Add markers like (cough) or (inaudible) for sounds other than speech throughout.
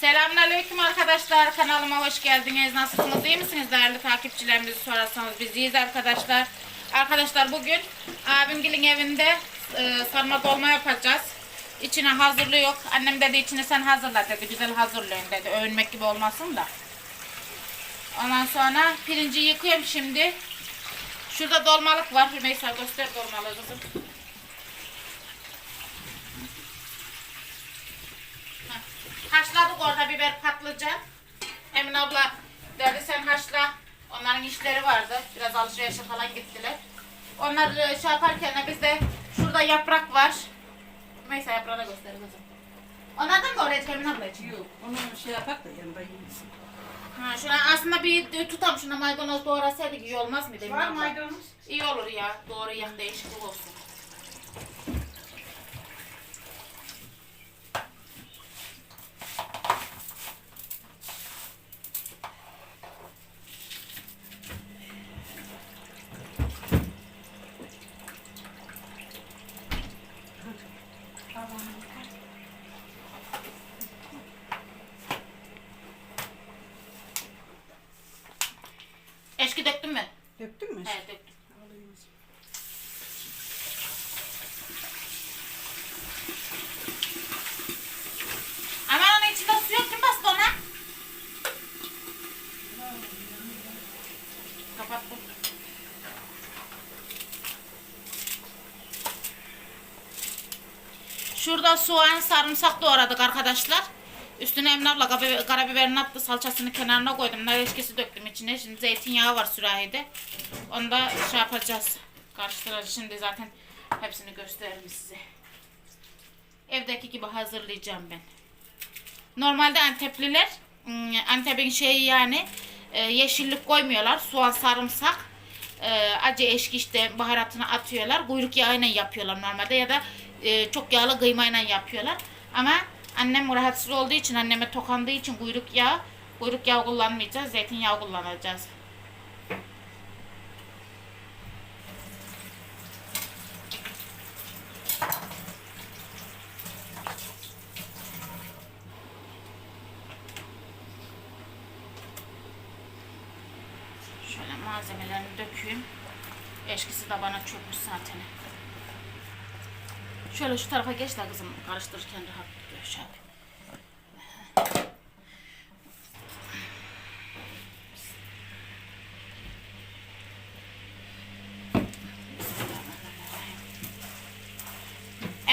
Selamünaleyküm arkadaşlar. Kanalıma hoş geldiniz. Nasılsınız? İyi misiniz değerli takipçilerimizi sorarsanız biz iyiyiz arkadaşlar. Arkadaşlar bugün abimgilin evinde e, sarma dolma yapacağız. İçine hazırlığı yok. Annem dedi içine sen hazırla dedi. Güzel hazırlayın dedi. Övünmek gibi olmasın da. Ondan sonra pirinci yıkıyorum şimdi. Şurada dolmalık var. Rümeysa göster dolmalığı kızım. Haşladık orada biber patlıcan. Emin abla dedi sen haşla. Onların işleri vardı. Biraz alışverişe falan gittiler. Onlar e, şey yaparken de bizde şurada yaprak var. Neyse yaprağı da göster kızım. Onlardan mı oraya Emin abla için? Yok, onu şey yapak da yanında yiyin. Ha, şuna aslında bir e, tutam şuna maydanoz doğrasaydık iyi olmaz mıydı Var maydanoz. İyi olur ya. Doğru yan değişiklik olsun. Eşki döktün mü? Evet döktüm. Alayım. Aman onun içinde su yok kim bastı ona? Kapattım. Şurada soğan, sarımsak doğradık arkadaşlar. Üstüne Emine abla karabiber- karabiberini attı, salçasını kenarına koydum. Nar eşkisi döktüm içine. Şimdi zeytinyağı var sürahide. Onu da şey yapacağız. Karıştıracağız. Şimdi zaten hepsini gösteririm size. Evdeki gibi hazırlayacağım ben. Normalde Antepliler ım, Antep'in şeyi yani e, yeşillik koymuyorlar. Soğan, sarımsak, e, acı eşki işte baharatını atıyorlar. Kuyruk yağıyla yapıyorlar normalde ya da e, çok yağlı kıymayla yapıyorlar. Ama annem rahatsız olduğu için anneme tokandığı için kuyruk yağı kuyruk yağı kullanmayacağız. Zeytinyağı kullanacağız. Şöyle malzemelerini dökeyim. Eşkisi de bana çökmüş zaten. Şöyle şu tarafa geç de kızım karıştırırken rahat görüş abi.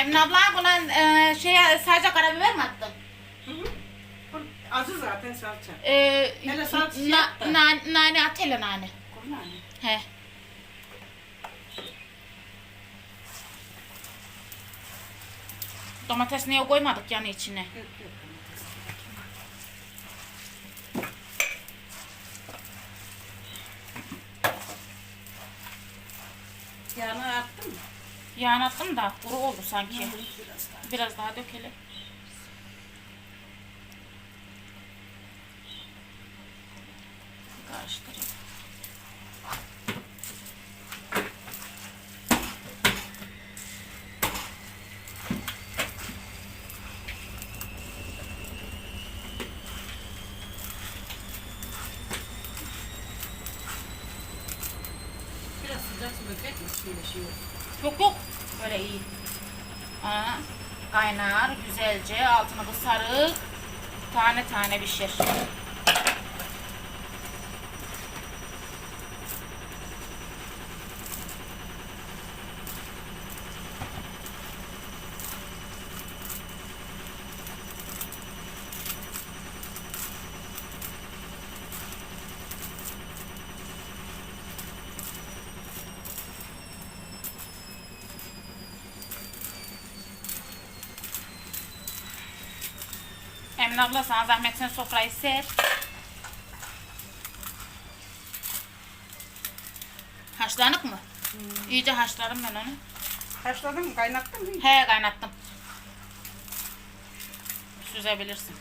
Emine abla buna e, şeye sadece karabiber mi attın? Hı hı. Acı zaten salça. E, Hele salça na, yap da. na, nane at hele nane. Kurma anne. He. Domates niye koymadık yani içine? Yok yok. Yağını attın mı? Yağını attım da kuru oldu sanki. Biraz daha. Biraz daha dökelim. Karıştırayım. Biraz sıcak su dökecek mi? Şöyle şey yok. Yok yok. Böyle iyi. Aa, kaynar güzelce altını kısarık. Tane Emine abla sana zahmet sen sofrayı ser. Haşlanık mı? İyice haşladım ben onu. Haşladın mı? Kaynattın mı? He kaynattım. Süzebilirsin.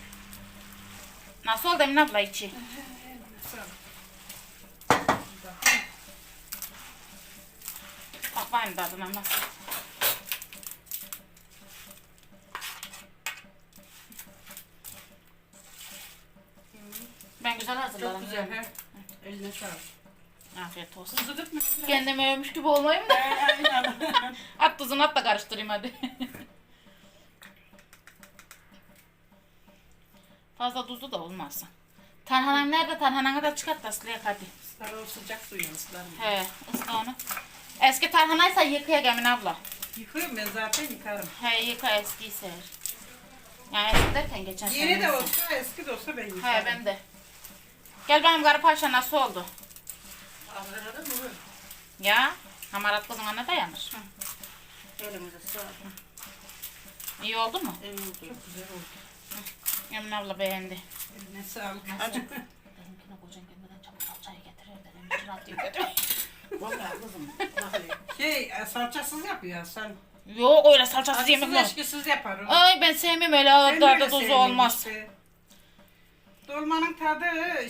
Nasıl oldu Emine abla içi? (laughs) Bak bakayım tadına nasıl. Güzel hazırladın. Çok güzel. He. Eline sağlık. Afiyet olsun. Tuzu dökme. Kendimi övmüş gibi olmayayım da. Aynen. (laughs) At tuzunu at da karıştırayım hadi. (laughs) Fazla tuzlu da olmazsa. Tarhanan nerede? Tarhananı da çıkart da ıslayak hadi. Sarı o sıcak suyun ıslarım. He ısla onu. Eski tarhanaysa yıkaya Emin abla. Yıkıyorum ben zaten yıkarım. He yıka eskiyi sever. Yani eski derken geçen. Yeni de olsa eski de olsa ben yıkarım. He ben de. Gel benim garı paşa nasıl oldu? Ya hamarat kızına ne dayanır? Elimize sağlık. İyi oldu mu? Çok güzel oldu. Emin abla beğendi. Eline sağlık. Nasıl? Benimkine kocan gelmeden çabuk salçayı getirir dedim. İçine atayım dedim. Vallahi kızım. Şey e, salçasız yapıyor sen. Yok öyle salçasız yemek Acısız mi? eşkisiz yapar. Ay ben sevmem öyle Ben ağır öyle tadı tuzu sevmiyorum olmaz. işte. Dolmanın tadı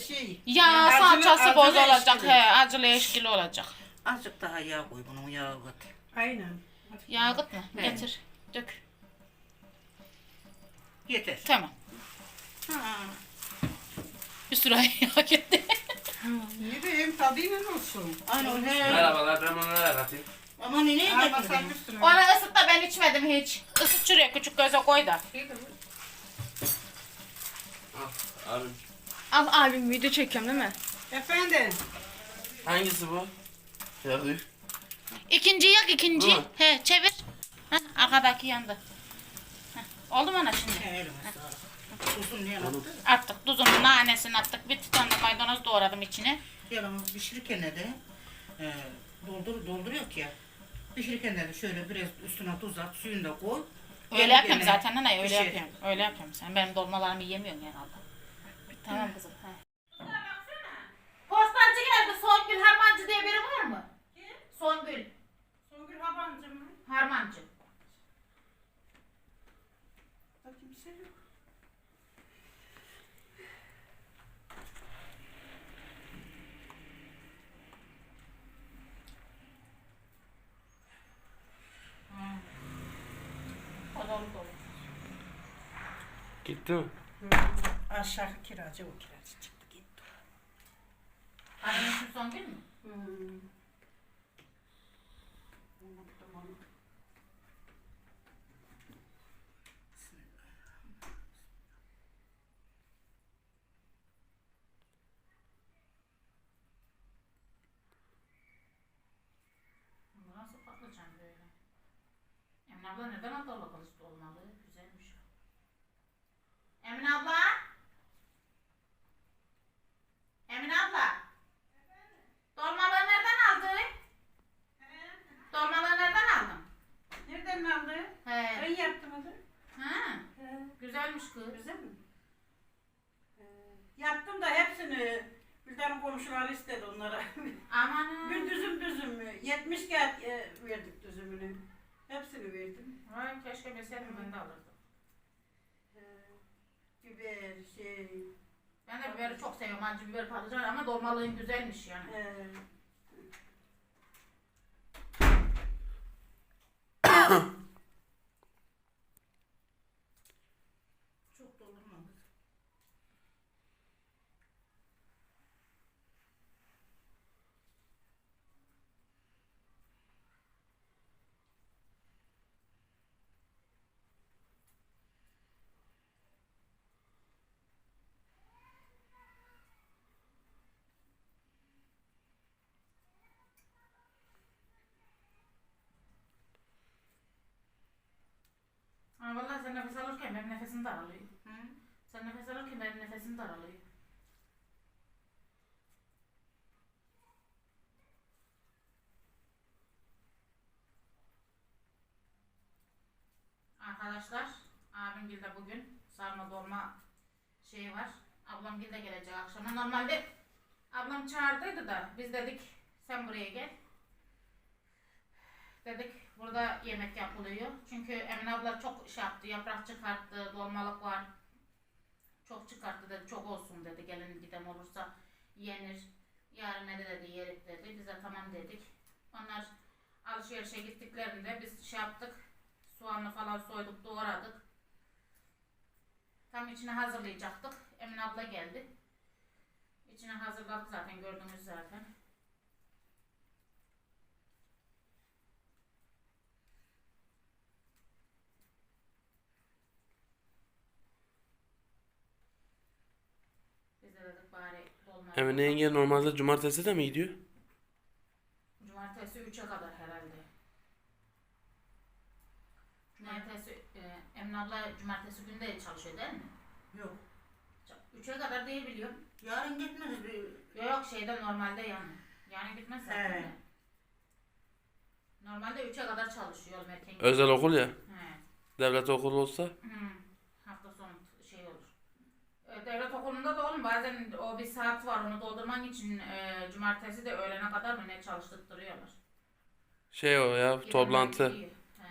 şey. Ya acılı- salçası boz olacak he acılı eşkili olacak. Azıcık daha yağ koy bunun yağı kat. Aynen. Yağıt mı? He. Getir. Dök. Yeter. Tamam. Bir sürü yağ gitti. Ne bileyim tadıyla olsun. Aynen. Merhabalar ben onlara atayım. Ama nereye getirdin? Onu ısıt da ben içmedim hiç. Isıt şuraya küçük göze koy da. Al abi. Al abim video çekiyorum değil mi? Efendim. Hangisi bu? Ya duy. İkinci yak ikinci. Bu mu? He çevir. Heh, arkadaki yandı. Heh, oldu mu ana şimdi? He elime sağlık. Tuzun ne yaptı? Attık tuzunu, nanesini attık. Bir tane de maydanoz doğradım içine. Yalnız pişirirken de e, doldur, dolduruyor ki ya. Pişirirken de şöyle biraz üstüne tuz at, suyunu da koy. Öyle yapıyorum zaten ana öyle pişir. yapıyorum. Öyle yapıyorum sen. Benim dolmalarımı yemiyorsun herhalde. Tamam kızım. He. Postancı geldi. Songül Harmancı diye biri var mı? Songül Songül Habancı mı? Harmancı. Da kimse yok. Gitti mi? Aşağı kiracı o kiracı çıktı gitti. Annenin şu Songül mü? Hmm. Bu nasıl patlıcan böyle? Emine abla neden Anadolu kılıç dolmalı? Güzelmiş o. Emine abla? Emine abla? Dolmaları nereden aldın? Dolmaları nereden aldın? Nereden aldı? Ben He. yaptım onu. Ha. Kız. Güzel mi? Ee, yaptım da hepsini Güldan'ın komşuları istedi onlara. (laughs) Aman. Bir düzüm düzüm. 70 kağıt e, verdik düzümünü. Hepsini verdim. Vay keşke bilseydim ben de alırdım. Ee, biber, şey, Ben de biberi çok seviyorum. Acı biber patlıcan ama dolmalığın güzelmiş yani. e, Çok doldurma kız. Ha vallahi sen nefes alırken benim nefesim daralıyor. Hı? Sen nefes alırken benim nefesim daralıyor. Arkadaşlar, abim de bugün sarma dolma şeyi var. Ablam de gelecek akşama. Normalde ablam çağırdıydı da biz dedik sen buraya gel. Dedik burada yemek yapılıyor. Çünkü Emine abla çok şey yaptı. Yaprak çıkarttı, dolmalık var. Çok çıkarttı dedi. Çok olsun dedi. Gelin giden olursa yenir. Yarın ne dedi yerik dedi. Biz de tamam dedik. Onlar alışverişe gittiklerinde biz şey yaptık. Soğanlı falan soyduk, doğradık. Tam içine hazırlayacaktık. Emine abla geldi. İçine hazırladık zaten gördünüz zaten. Biz de dedik bari dolma. Emine yenge normalde cumartesi de mi gidiyor? Cumartesi 3'e kadar herhalde. Cumartesi, e, Emine abla cumartesi günü de çalışıyor değil mi? Yok. 3'e kadar değil biliyorum. Yarın gitmez. Yok yok şeyde normalde yani. Yani gitmez zaten. Evet. de. Normalde 3'e kadar çalışıyor. Özel okul ya. He. Devlet okulu olsa. Hı. Hafta sonu şey olur. E, Devlet okulunda da oğlum bazen o bir saat var onu doldurman için e, cumartesi de öğlene kadar mı ne çalıştırtıyorlar. Şey o ya Gidenler toplantı. gidiyor. He.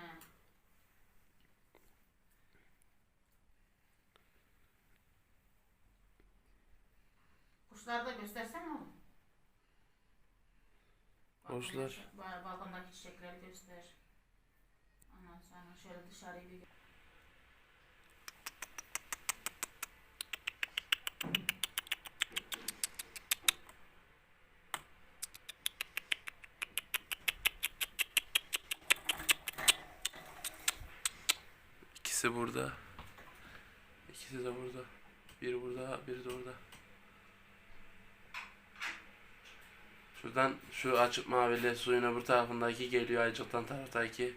Kuşları da göstersene oğlum. Kuşlar. Balkondaki- ba- Balkondaki çiçekleri göster. Ondan sonra şöyle dışarıyı bir İkisi burada. İkisi de burada. Biri burada, biri de orada. Şuradan şu açık mavili suyun öbür tarafındaki geliyor ayıcıktan taraftaki.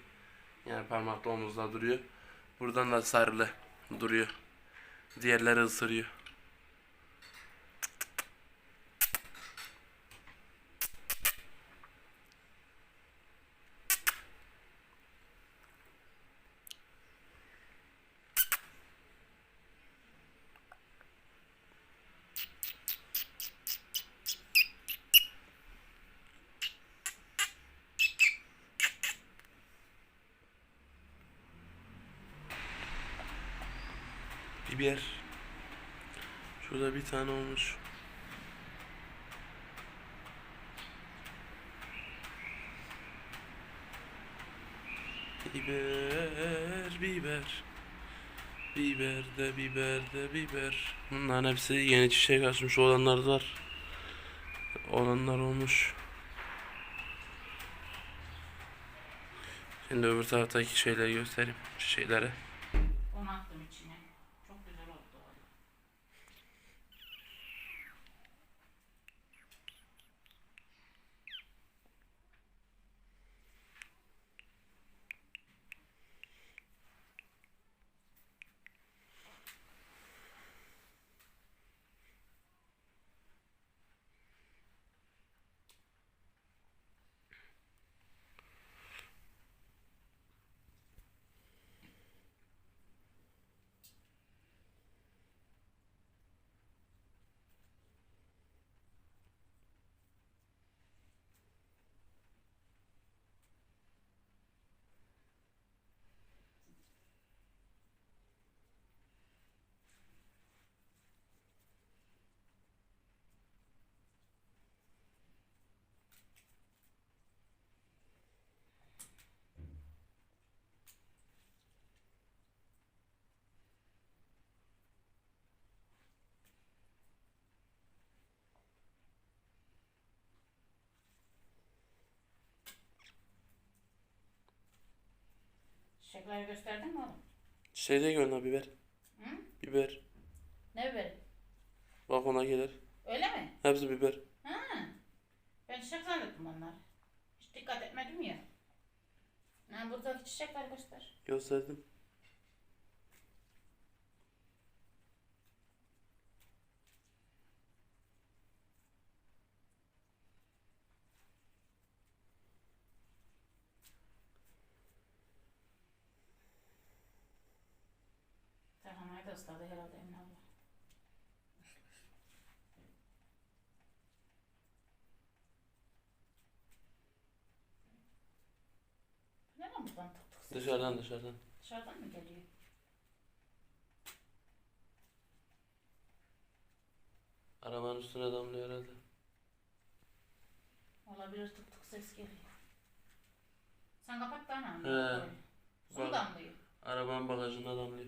Yani parmakla omuzda duruyor. Buradan da sarılı duruyor. Diğerleri ısırıyor. Biber. Şurada bir tane olmuş. Biber, biber. Biber de biber de biber. Bunların hepsi yeni çiçek açmış olanlar var. Olanlar olmuş. Şimdi öbür taraftaki şeyleri göstereyim. Çiçekleri. onu attım içine. Çok güzel oldu. Çiçekleri gösterdin mi oğlum? Şeyde görün biber. Hı? Biber. Ne biber? Bak ona gelir. Öyle mi? Hepsi biber. Ha. Ben çiçek zannettim onlar. Hiç dikkat etmedim ya. Ha, buradaki çiçekleri göster. Gösterdim. Tarhanayı da ısladı herhalde Emine abla. Ne lan buradan tık tık ses? Dışarıdan dışarıdan. Dışarıdan mı geliyor? Arabanın üstüne damlıyor herhalde. Olabilir tık tık ses geliyor. Sen kapat da anam. He. Su Bak. damlıyor. Arabanın bagajına damlıyor.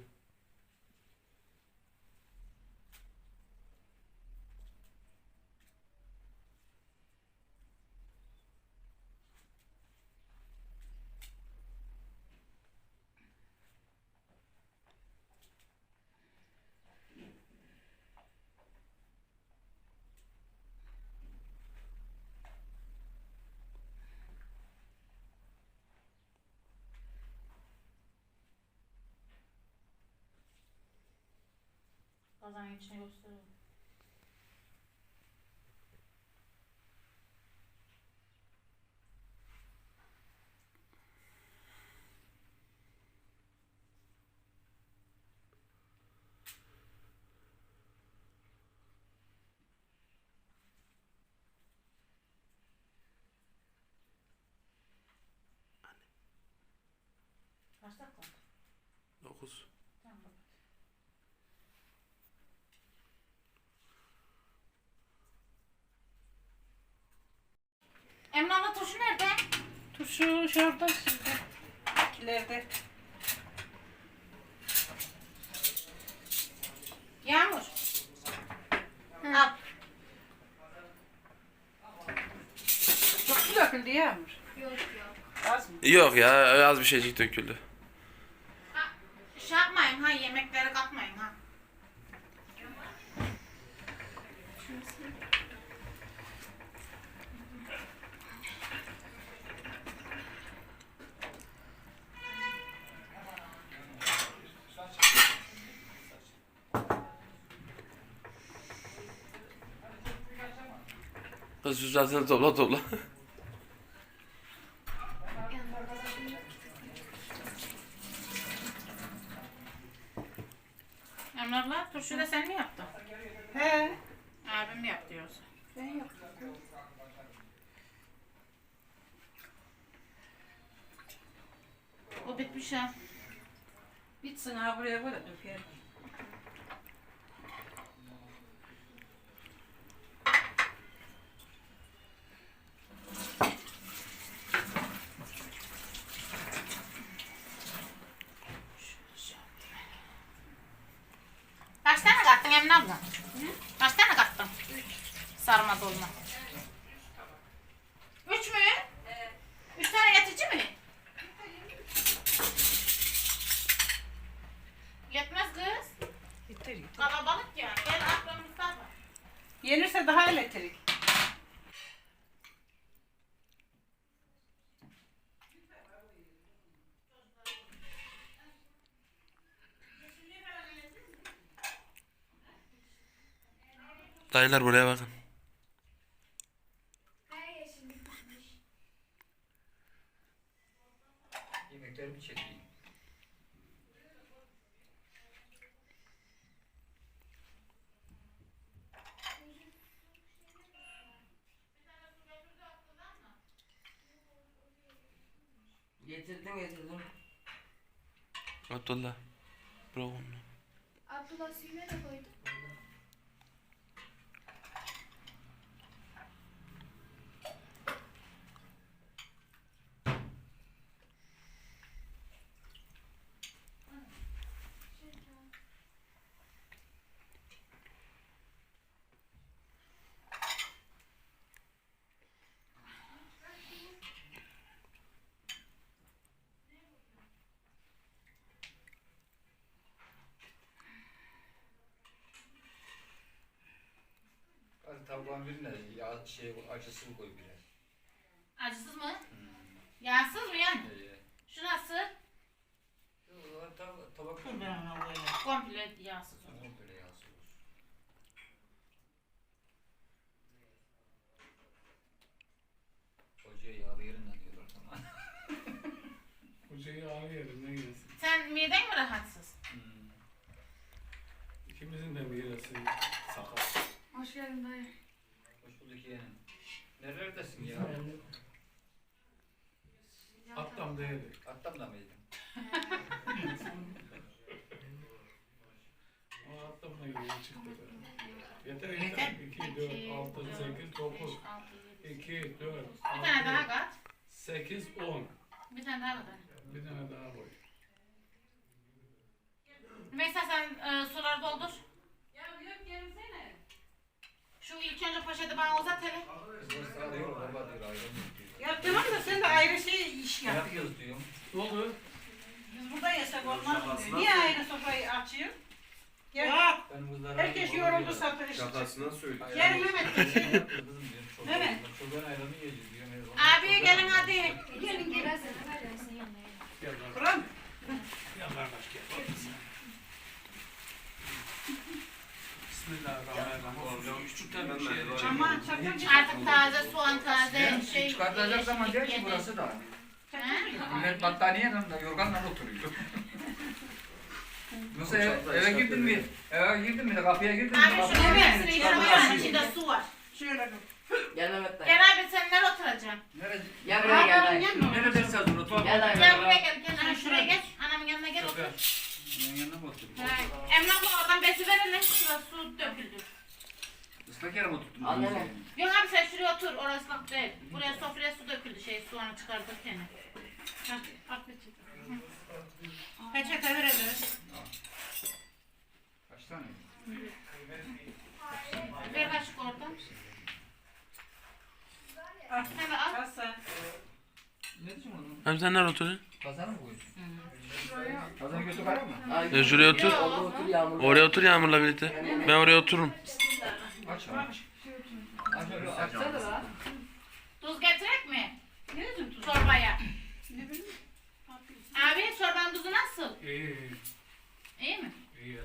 Kazanın içine gösteriyorum. Kaç dakika oldu? 9. Tamam. bak. Emre abla turşu nerede? Turşu şurada sizde. İleride. Yağmur. Al. Çok su döküldü Yağmur. Yok yok. Az mı? Yok ya az bir şeycik döküldü. Zaten topla topla. Emre abla turşu da sen mi yaptın? He. Abim mi yaptı yoksa? Ben yok. O bitmiş ha. Bitsin ha buraya böyle dökerim. Kaç tane kattın Emine abla? Kaç tane kattın? Sarma dolma. Üç mü? Üç tane yetici mi? Yetmez kız. Yeter yeter. Kalabalık ya. Gel aklımızda var. Yenirse daha elektrik. Dayılar buraya bakın. Getirdim getirdim. Abdullah. Bravo. Abdullah suyuna da koydum. Tavuğun birine yağ, şey, acısını koy biraz. Acısız mı? Yağsız mı yani? Ee, Şu nasıl? o tab- tabak Dur ben ona koyayım. Komple yağsız olur. Böyle yağsız olsun. Hocaya yağlı yerinden diyorlar tamam. Hocayı ağrı yerinden yesin. Sen miden mi rahatsız? Hmm. İkimizin de midesi sakat. Hoş geldin dayı. Hoş bulduk yeğenim. Nerelerdesin ya? Attam değildi. Attam da mıydın? O attamla ilgili çıktı. Yeter Yeter. yeter. 2, 4, 6, 8, 9, 2, 4, Bir tane daha 6, kat. 8, 10. Bir tane daha kat. Bir tane daha koy. Mesela sen e, suları doldur. Şu ilk önce poşeti bana uzat hele. Ya tamam da sen de ayrı şey iş Ne yapıyorsun. yapıyoruz diyorum. Ne oldu? Biz burada yasak olmaz mı diyor. Niye ayrı sofrayı açıyor? Gel. Herkes yoruldu satır işi. Şakasına söyle. ayran Gel. Mehmet. Mehmet. yiyorum. Çocuğun ayranı yiyeceğiz diyorum. her zaman. Abi gelin hadi. Gelin gel Hasan. Hadi Hasan yanına gel. Gel lan. Kur'an. Gel kardeş gel. Bir şey. Aman sakın Artık taze soğan, taze şey. Çıkartacak zaman der ki burası da. Millet battaniyeyle de yorganla oturuyor. (laughs) Mesela eve, eve girdin mi? Eve girdin mi de kapıya girdin mi? Abi girdin, yarım çıkartmazsın. yarım içinde su var. şöyle dur. Gel Mehmet dayı. Gel abi sen nereye oturacaksın? Nerede? Gel buraya gel dayı. Nerede ders yazıyor otur. Gel dayı. Gel buraya gel, gel şuraya geç. Anamın yanına gel otur. Bunun yanına mı otur? Emre abla oradan besi verelim. Şurası su döküldü. Islak yere mi oturttun? Nene. Yok abi sen şuraya otur. Orası ıslak değil. Buraya sofraya su döküldü şey soğanı çıkartırken. Hah, al peçete. Peçete verelim. Kaç tane? Ver kaşık oradan. Sen de al. Hasan. Ne diyeceğim oğlum? Abi sen nerede oturuyorsun? Kazana mı koyuyorsun? Kazana götü var mı? E, şuraya otur. Yağmurda. Oraya otur Yağmur'la birlikte. Ben oraya otururum. Aç aç. Aç öyle açsana. Tuz getirek mi? Ne dedin tuz? Çorbaya. Ne bileyim. Abi çorbanın tuzu nasıl? İyi, İyi mi? iyi.